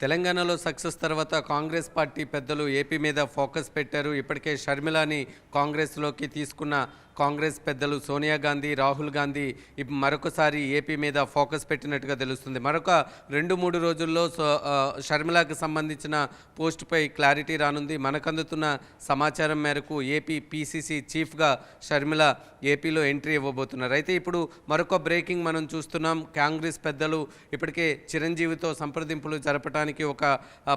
తెలంగాణలో సక్సెస్ తర్వాత కాంగ్రెస్ పార్టీ పెద్దలు ఏపీ మీద ఫోకస్ పెట్టారు. ఇప్పటికే షర్మిలాని కాంగ్రెస్లోకి తీసుకున్న కాంగ్రెస్ పెద్దలు సోనియా గాంధీ రాహుల్ గాంధీ మరొకసారి ఏపీ మీద ఫోకస్ పెట్టినట్టుగా తెలుస్తుంది. మరొక రెండు మూడు రోజుల్లో షర్మిలాకు షర్మిలాకి సంబంధించిన పోస్టుపై క్లారిటీ రానుంది. మనకందుతున్న సమాచారం మేరకు ఏపీ పీసీసీ చీఫ్గా షర్మిల ఏపీలో ఎంట్రీ ఇవ్వబోతున్నారు. అయితే ఇప్పుడు మరొక బ్రేకింగ్ మనం చూస్తున్నాం. కాంగ్రెస్ పెద్దలు ఇప్పటికే చిరంజీవితో సంప్రదింపులు జరపడానికి ఒక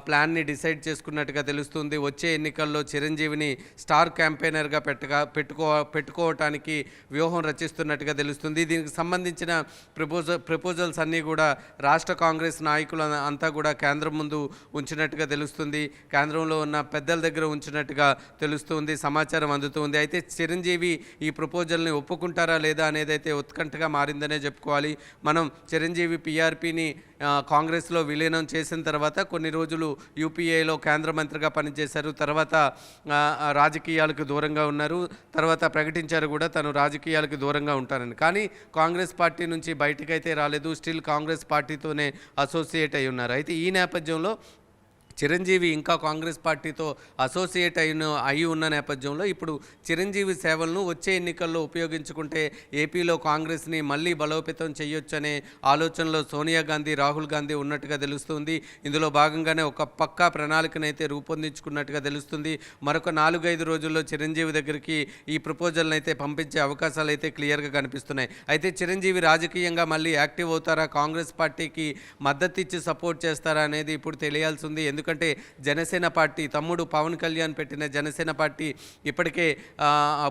ప్లాన్ని డిసైడ్ చేసుకున్నట్టుగా తెలుస్తుంది. వచ్చే ఎన్నికల్లో చిరంజీవిని స్టార్ క్యాంపెయినర్గా పెట్టగా పెట్టుకో పెట్టుకో పెట్టుకోవటానికి వ్యూహం రచిస్తున్నట్టుగా తెలుస్తుంది. దీనికి సంబంధించిన ప్రపోజల్ ప్రపోజల్స్ అన్నీ కూడా రాష్ట్ర కాంగ్రెస్ నాయకులు అంతా కూడా కేంద్రం ముందు ఉంచినట్టుగా తెలుస్తుంది. కేంద్రంలో ఉన్న పెద్దల దగ్గర ఉంచినట్టుగా తెలుస్తుంది. సమాచారం అందుతుంది. అయితే చిరంజీవి ఈ ప్రపోజల్ని ఒప్పుకుంటారా లేదా అనేది అయితే ఉత్కంఠగా మారిందనే చెప్పుకోవాలి. మనం చిరంజీవి పిఆర్పిని కాంగ్రెస్లో విలీనం చేసిన తర్వాత కొన్ని రోజులు యూపీఏలో కేంద్ర మంత్రిగా పనిచేశారు. తర్వాత రాజకీయాలకు దూరంగా ఉన్నారు. తర్వాత ప్రకటించారు కూడా తను రాజకీయాలకు దూరంగా ఉంటారని. కానీ కాంగ్రెస్ పార్టీ నుంచి బయటకైతే రాలేదు. స్టిల్ కాంగ్రెస్ పార్టీతోనే అసోసియేట్ అయి ఉన్నారు. అయితే ఈ నేపథ్యంలో చిరంజీవి ఇంకా కాంగ్రెస్ పార్టీతో అసోసియేట్ అయిన అయి ఉన్న నేపథ్యంలో ఇప్పుడు చిరంజీవి సేవలను వచ్చే ఎన్నికల్లో ఉపయోగించుకుంటే ఏపీలో కాంగ్రెస్ని మళ్ళీ బలోపేతం చేయొచ్చనే ఆలోచనలో సోనియా గాంధీ రాహుల్ గాంధీ ఉన్నట్టుగా తెలుస్తుంది. ఇందులో భాగంగానే ఒక పక్కా ప్రణాళికనైతే రూపొందించుకున్నట్టుగా తెలుస్తుంది. మరొక నాలుగైదు రోజుల్లో చిరంజీవి దగ్గరికి ఈ ప్రపోజల్ని అయితే పంపించే అవకాశాలు అయితే క్లియర్గా కనిపిస్తున్నాయి. అయితే చిరంజీవి రాజకీయంగా మళ్ళీ యాక్టివ్ అవుతారా? కాంగ్రెస్ పార్టీకి మద్దతు ఇచ్చి సపోర్ట్ చేస్తారా అనేది ఇప్పుడు తెలియాల్సింది ఎందుకు ఎందుకంటే జనసేన పార్టీ తమ్ముడు పవన్ కళ్యాణ్ పెట్టిన జనసేన పార్టీ ఇప్పటికే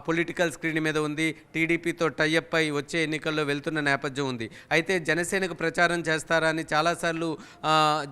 పొలిటికల్ స్క్రీన్ మీద ఉంది. టీడీపీతో టైఅప్ అయి వచ్చే ఎన్నికల్లో వెళ్తున్న నేపథ్యం ఉంది. అయితే జనసేనకు ప్రచారం చేస్తారా అని చాలాసార్లు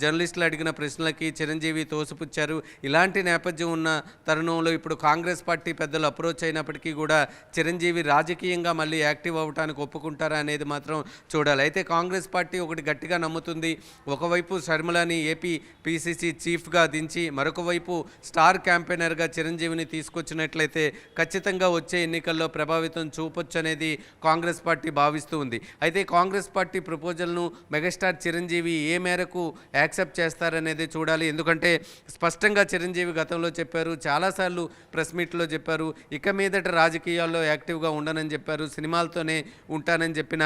జర్నలిస్టులు అడిగిన ప్రశ్నలకి చిరంజీవి తోసిపుచ్చారు. ఇలాంటి నేపథ్యం ఉన్న తరుణంలో ఇప్పుడు కాంగ్రెస్ పార్టీ పెద్దలు అప్రోచ్ అయినప్పటికీ కూడా చిరంజీవి రాజకీయంగా మళ్ళీ యాక్టివ్ అవ్వడానికి ఒప్పుకుంటారా అనేది మాత్రం చూడాలి. అయితే కాంగ్రెస్ పార్టీ ఒకటి గట్టిగా నమ్ముతుంది. ఒకవైపు శర్మలని ఏపీ పీసీసీ చీఫ్గా దించి మరొక వైపు స్టార్ క్యాంపెయినర్గా చిరంజీవిని తీసుకొచ్చినట్లయితే ఖచ్చితంగా వచ్చే ఎన్నికల్లో ప్రభావితం చూపొచ్చు అనేది కాంగ్రెస్ పార్టీ భావిస్తూ ఉంది. అయితే కాంగ్రెస్ పార్టీ ప్రపోజల్ను మెగాస్టార్ చిరంజీవి ఏ మేరకు యాక్సెప్ట్ చేస్తారనేది చూడాలి. ఎందుకంటే స్పష్టంగా చిరంజీవి గతంలో చెప్పారు చాలాసార్లు ప్రెస్ మీట్లో చెప్పారు ఇక మీదట రాజకీయాల్లో యాక్టివ్గా ఉండనని చెప్పారు సినిమాలతోనే ఉంటానని చెప్పిన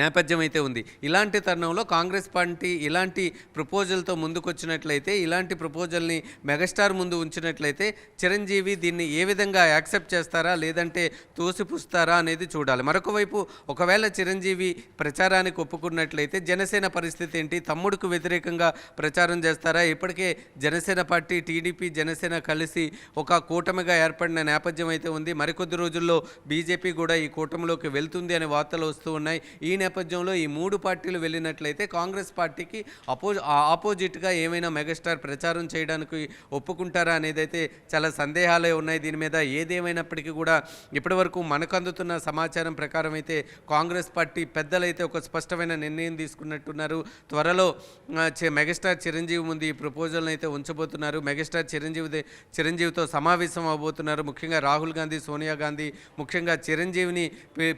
నేపథ్యం అయితే ఉంది. ఇలాంటి తరుణంలో కాంగ్రెస్ పార్టీ ఇలాంటి ప్రపోజల్తో ముందుకొచ్చినట్లయితే ఇలాంటి ప్రపోజల్ని మెగాస్టార్ ముందు ఉంచినట్లయితే చిరంజీవి దీన్ని ఏ విధంగా యాక్సెప్ట్ చేస్తారా లేదంటే తోసిపుస్తారా అనేది చూడాలి. మరొక వైపు ఒకవేళ చిరంజీవి ప్రచారానికి ఒప్పుకున్నట్లయితే జనసేన పరిస్థితి ఏంటి? తమ్ముడుకు వ్యతిరేకంగా ప్రచారం చేస్తారా? ఇప్పటికే జనసేన పార్టీ టీడీపీ జనసేన కలిసి ఒక కూటమిగా ఏర్పడిన నేపథ్యం అయితే ఉంది. మరికొద్ది రోజుల్లో బీజేపీ కూడా ఈ కూటమిలోకి వెళ్తుంది అనే వార్తలు వస్తూ ఉన్నాయి. ఈ నేపథ్యంలో ఈ మూడు పార్టీలు వెళ్ళినట్లయితే కాంగ్రెస్ పార్టీకి అపో ఆపోజిట్గా ఏమైనా మెగాస్టార్ ప్రచారం చేయడానికి ఒప్పుకుంటారా అనేది అయితే చాలా సందేహాలే ఉన్నాయి. దీని మీద ఏదేమైనప్పటికీ కూడా ఇప్పటివరకు మనకు అందుతున్న సమాచారం ప్రకారం అయితే కాంగ్రెస్ పార్టీ పెద్దలైతే ఒక స్పష్టమైన నిర్ణయం తీసుకున్నట్టున్నారు. త్వరలో మెగాస్టార్ చిరంజీవి ముందు ఈ ప్రపోజల్ని అయితే ఉంచబోతున్నారు. మెగాస్టార్ చిరంజీవి చిరంజీవితో సమావేశం అవబోతున్నారు. ముఖ్యంగా రాహుల్ గాంధీ సోనియా గాంధీ ముఖ్యంగా చిరంజీవిని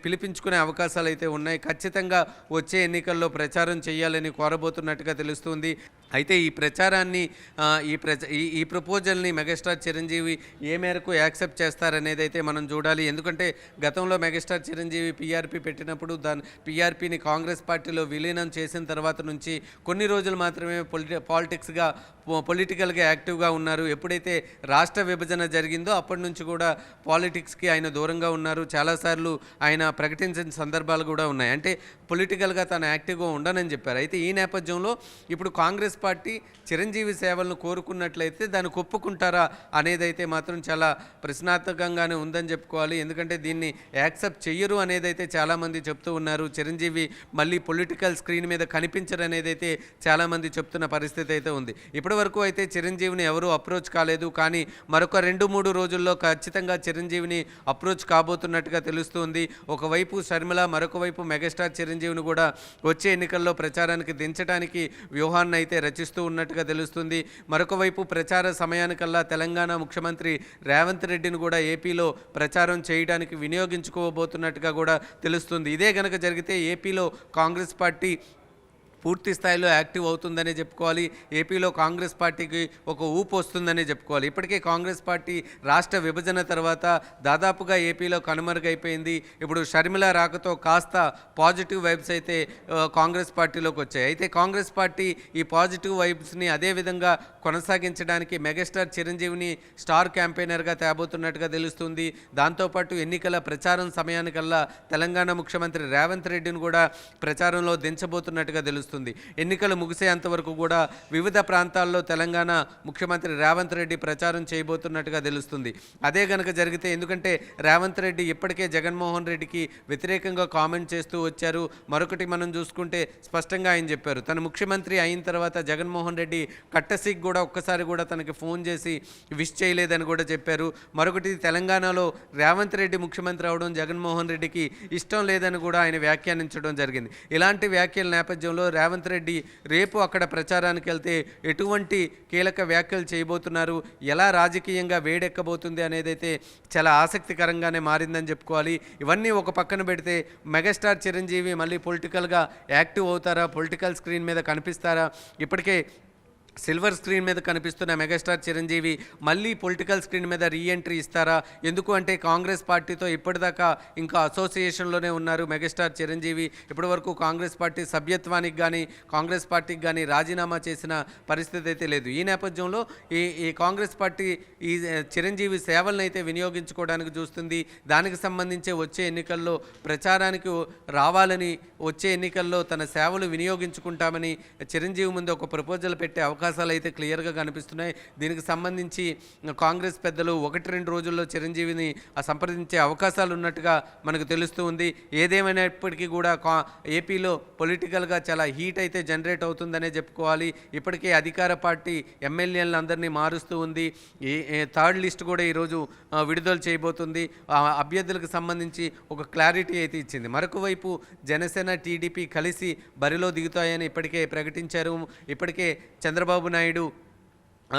పిలిపించుకునే అవకాశాలు అయితే ఉన్నాయి. ఖచ్చితంగా ఖచ్చితంగా వచ్చే ఎన్నికల్లో ప్రచారం చేయాలని కోరబోతున్నట్టుగా తెలుస్తుంది. అయితే ఈ ప్రచారాన్ని ఈ ప్రచ ఈ ఈ ప్రపోజల్ని మెగాస్టార్ చిరంజీవి ఏ మేరకు యాక్సెప్ట్ చేస్తారనేది అయితే మనం చూడాలి. ఎందుకంటే గతంలో మెగాస్టార్ చిరంజీవి పీఆర్పీ పెట్టినప్పుడు దాని పీఆర్పీని కాంగ్రెస్ పార్టీలో విలీనం చేసిన తర్వాత నుంచి కొన్ని రోజులు మాత్రమే పొలిటి పాలిటిక్స్గా పొలిటికల్గా యాక్టివ్గా ఉన్నారు. ఎప్పుడైతే రాష్ట్ర విభజన జరిగిందో అప్పటి నుంచి కూడా పాలిటిక్స్కి ఆయన దూరంగా ఉన్నారు. చాలాసార్లు ఆయన ప్రకటించిన సందర్భాలు కూడా ఉన్నాయి. అంటే పొలిటికల్గా తను యాక్టివ్గా ఉండనని చెప్పారు. అయితే ఈ నేపథ్యంలో ఇప్పుడు కాంగ్రెస్ పార్టీ చిరంజీవి సేవలను కోరుకున్నట్లయితే దాన్ని ఒప్పుకుంటారా అనేది అయితే మాత్రం చాలా ప్రశ్నార్థకంగానే ఉందని చెప్పుకోవాలి. ఎందుకంటే దీన్ని యాక్సెప్ట్ చెయ్యరు అనేది అయితే చాలామంది చెప్తూ ఉన్నారు. చిరంజీవి మళ్ళీ పొలిటికల్ స్క్రీన్ మీద కనిపించరు అనేది అయితే చాలామంది చెప్తున్న పరిస్థితి అయితే ఉంది. ఇప్పటి వరకు అయితే చిరంజీవిని ఎవరూ అప్రోచ్ కాలేదు. కానీ మరొక రెండు మూడు రోజుల్లో ఖచ్చితంగా చిరంజీవిని అప్రోచ్ కాబోతున్నట్టుగా తెలుస్తుంది. ఒకవైపు షర్మిల మరొక వైపు మెగాస్టార్ చిరంజీవిని కూడా వచ్చే ఎన్నికల్లో ప్రచారానికి దించడానికి వ్యూహాన్ని అయితే రచిస్తూ ఉన్నట్టుగా తెలుస్తుంది. మరొక వైపు ప్రచార సమయానికల్లా తెలంగాణ ముఖ్యమంత్రి రేవంత్ రెడ్డిని కూడా ఏపీలో ప్రచారం చేయడానికి వినియోగించుకోబోతున్నట్టుగా కూడా తెలుస్తుంది. ఇదే కనుక జరిగితే ఏపీలో కాంగ్రెస్ పార్టీ పూర్తి స్థాయిలో యాక్టివ్ అవుతుందనే చెప్పుకోవాలి. ఏపీలో కాంగ్రెస్ పార్టీకి ఒక ఊపు వస్తుందనే చెప్పుకోవాలి. ఇప్పటికే కాంగ్రెస్ పార్టీ రాష్ట్ర విభజన తర్వాత దాదాపుగా ఏపీలో కనుమరుగైపోయింది. ఇప్పుడు షర్మిల రాకతో కాస్త పాజిటివ్ వైబ్స్ అయితే కాంగ్రెస్ పార్టీలోకి వచ్చాయి. అయితే కాంగ్రెస్ పార్టీ ఈ పాజిటివ్ వైబ్స్ని అదేవిధంగా కొనసాగించడానికి మెగాస్టార్ చిరంజీవిని స్టార్ క్యాంపెయినర్గా తేబోతున్నట్టుగా తెలుస్తుంది. దాంతోపాటు ఎన్నికల ప్రచారం సమయానికల్లా తెలంగాణ ముఖ్యమంత్రి రేవంత్ రెడ్డిని కూడా ప్రచారంలో దించబోతున్నట్టుగా తెలుస్తుంది. ఎన్నికలు ముగిసేంత వరకు కూడా వివిధ ప్రాంతాల్లో తెలంగాణ ముఖ్యమంత్రి రేవంత్ రెడ్డి ప్రచారం చేయబోతున్నట్టుగా తెలుస్తుంది. అదే గనక జరిగితే ఎందుకంటే రేవంత్ రెడ్డి ఇప్పటికే జగన్మోహన్ రెడ్డికి వ్యతిరేకంగా కామెంట్ చేస్తూ వచ్చారు. మరొకటి మనం చూసుకుంటే స్పష్టంగా ఆయన చెప్పారు. తన ముఖ్యమంత్రి అయిన తర్వాత జగన్మోహన్ రెడ్డి కట్టసిక్ కూడా ఒక్కసారి కూడా తనకి ఫోన్ చేసి విష్ చేయలేదని కూడా చెప్పారు. మరొకటి తెలంగాణలో రేవంత్ రెడ్డి ముఖ్యమంత్రి అవడం జగన్మోహన్ రెడ్డికి ఇష్టం లేదని కూడా ఆయన వ్యాఖ్యానించడం జరిగింది. ఇలాంటి వ్యాఖ్యల నేపథ్యంలో రేవంత్ రెడ్డి రేపు అక్కడ ప్రచారానికి వెళ్తే ఎటువంటి కీలక వ్యాఖ్యలు చేయబోతున్నారు? ఎలా రాజకీయంగా వేడెక్కబోతుంది అనేదైతే చాలా ఆసక్తికరంగానే మారిందని చెప్పుకోవాలి. ఇవన్నీ ఒక పక్కన పెడితే మెగాస్టార్ చిరంజీవి మళ్ళీ పొలిటికల్గా యాక్టివ్ అవుతారా? పొలిటికల్ స్క్రీన్ మీద కనిపిస్తారా? ఇప్పటికే సిల్వర్ స్క్రీన్ మీద కనిపిస్తున్న మెగాస్టార్ చిరంజీవి మళ్ళీ పొలిటికల్ స్క్రీన్ మీద రీఎంట్రీ ఇస్తారా? ఎందుకు అంటే కాంగ్రెస్ పార్టీతో ఇప్పటిదాకా ఇంకా అసోసియేషన్లోనే ఉన్నారు మెగాస్టార్ చిరంజీవి. ఇప్పటివరకు కాంగ్రెస్ పార్టీ సభ్యత్వానికి కానీ కాంగ్రెస్ పార్టీకి కానీ రాజీనామా చేసిన పరిస్థితి అయితే లేదు. ఈ నేపథ్యంలో ఈ ఈ కాంగ్రెస్ పార్టీ ఈ చిరంజీవి సేవలను అయితే వినియోగించుకోవడానికి చూస్తుంది. దానికి సంబంధించి వచ్చే ఎన్నికల్లో ప్రచారానికి రావాలని వచ్చే ఎన్నికల్లో తన సేవలు వినియోగించుకుంటామని చిరంజీవి ముందు ఒక ప్రపోజల్ పెట్టే అవకాశం అవకాశాలు అయితే క్లియర్గా కనిపిస్తున్నాయి. దీనికి సంబంధించి కాంగ్రెస్ పెద్దలు ఒకటి రెండు రోజుల్లో చిరంజీవిని సంప్రదించే అవకాశాలు ఉన్నట్టుగా మనకు తెలుస్తూ ఉంది. ఏదేమైనప్పటికీ కూడా కా ఏపీలో పొలిటికల్గా చాలా హీట్ అయితే జనరేట్ అవుతుందనే చెప్పుకోవాలి. ఇప్పటికే అధికార పార్టీ ఎమ్మెల్యేలను అందరినీ మారుస్తూ ఉంది. ఈ థర్డ్ లిస్ట్ కూడా ఈరోజు విడుదల చేయబోతుంది. ఆ అభ్యర్థులకు సంబంధించి ఒక క్లారిటీ అయితే ఇచ్చింది. మరొక వైపు జనసేన టీడీపీ కలిసి బరిలో దిగుతాయని ఇప్పటికే ప్రకటించారు. ఇప్పటికే చంద్రబాబు నాయుడు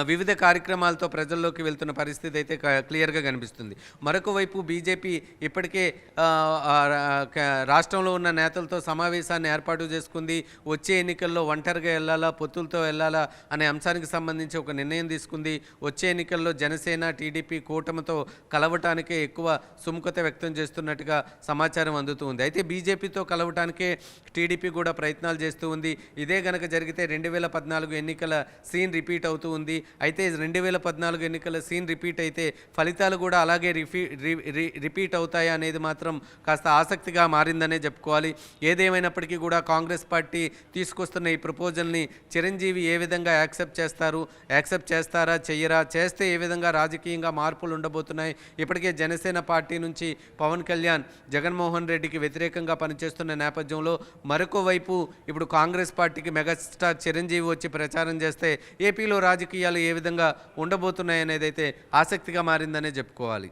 వివిధ కార్యక్రమాలతో ప్రజల్లోకి వెళ్తున్న పరిస్థితి అయితే క్లియర్గా కనిపిస్తుంది. మరొక వైపు బీజేపీ ఇప్పటికే రాష్ట్రంలో ఉన్న నేతలతో సమావేశాన్ని ఏర్పాటు చేసుకుంది. వచ్చే ఎన్నికల్లో ఒంటరిగా వెళ్ళాలా పొత్తులతో వెళ్ళాలా అనే అంశానికి సంబంధించి ఒక నిర్ణయం తీసుకుంది. వచ్చే ఎన్నికల్లో జనసేన టీడీపీ కూటమితో కలవటానికే ఎక్కువ సుముఖత వ్యక్తం చేస్తున్నట్టుగా సమాచారం అందుతూ ఉంది. అయితే బీజేపీతో కలవటానికే టీడీపీ కూడా ప్రయత్నాలు చేస్తూ ఉంది. ఇదే గనక జరిగితే రెండు వేల పద్నాలుగు ఎన్నికల సీన్ రిపీట్ అవుతూ ఉంది. అయితే రెండు వేల పద్నాలుగు ఎన్నికల సీన్ రిపీట్ అయితే ఫలితాలు కూడా అలాగే రిఫీ రి- రి- రిపీట్ అవుతాయా అనేది మాత్రం కాస్త ఆసక్తిగా మారిందనే చెప్పుకోవాలి. ఏదేమైనప్పటికీ కూడా కాంగ్రెస్ పార్టీ తీసుకొస్తున్న ఈ ప్రపోజల్ని చిరంజీవి ఏ విధంగా యాక్సెప్ట్ చేస్తారు యాక్సెప్ట్ చేస్తారా చెయ్యరా చేస్తే ఏ విధంగా రాజకీయంగా మార్పులు ఉండబోతున్నాయి? ఇప్పటికే జనసేన పార్టీ నుంచి పవన్ కళ్యాణ్ జగన్మోహన్ రెడ్డికి వ్యతిరేకంగా పనిచేస్తున్న నేపథ్యంలో మరొక వైపు ఇప్పుడు కాంగ్రెస్ పార్టీకి మెగాస్టార్ చిరంజీవి వచ్చి ప్రచారం చేస్తే ఏపీలో రాజకీయ రాజకీయాలు ఏ విధంగా ఉండబోతున్నాయి అనేది అయితే ఆసక్తిగా మారిందనే చెప్పుకోవాలి.